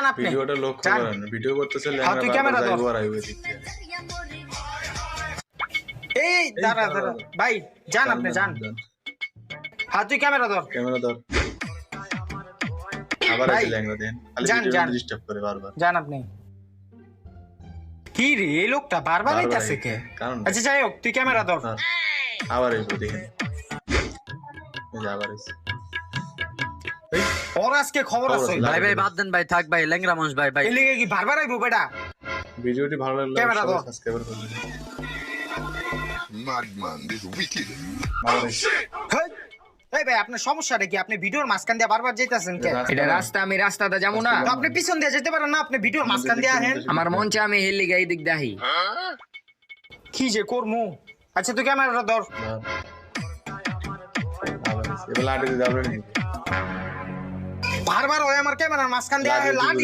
যান আপনি ভিডিওটা লক্ষ্য যান। করেন ভিডিও করতেছে হ্যাঁ, তুই ক্যামেরা ধর। যাইবো আর আইবো এদিক দিয়ে। এই দাঁড়া দাঁড়া ভাই যান আপনি যান হ্যাঁ তুই ক্যামেরা ধর ক্যামেরা ধর আবার ভাই, আছে ল্যাংড়া দেন খালি যান, ভিডিও যান। ডিস্টার্ব করে বারবার যান আপনি কি রে এই লোকটা বারবার বারবার আইতাছে আইবে। কে কারণ আচ্ছা যাই হোক তুই ক্যামেরা ধর ধর। আবার আইবো দেখেন এই যে আবার আইছে এই, ওর আজকে খবর আছে। ভাই ভাই বাদ দেন ভাই থাক ভাই ল্যাংরা মানুষ ভাই ভাই। এই লিগে কি বারবার আইবো বেটা? ভিডিওটি ভালো লাগলে ক্যামেরা ধর। সাবস্ক্রাইব করবেন Madman is wicked. আবার এই ভাই আপনার সমস্যাটা কি? আপনি ভিডিওর মাঝখান দিয়ে বারবার যেতেছেন কে এটা রাস্তা আমি রাস্তাটা যাব না। আপনি পিছন দিয়ে যেতে পারেন না আপনি ভিডিওর মাঝখান দিয়ে আহেন আমার মন চায় আমি হেলি গাই দিক দাহি। কি যে করমু? আচ্ছা তুই ক্যামেরাটা ধর। এবার দিয়ে নিবি। বারবার ওই আমার ক্যামেরার মাঝখান দিয়ে লাঠি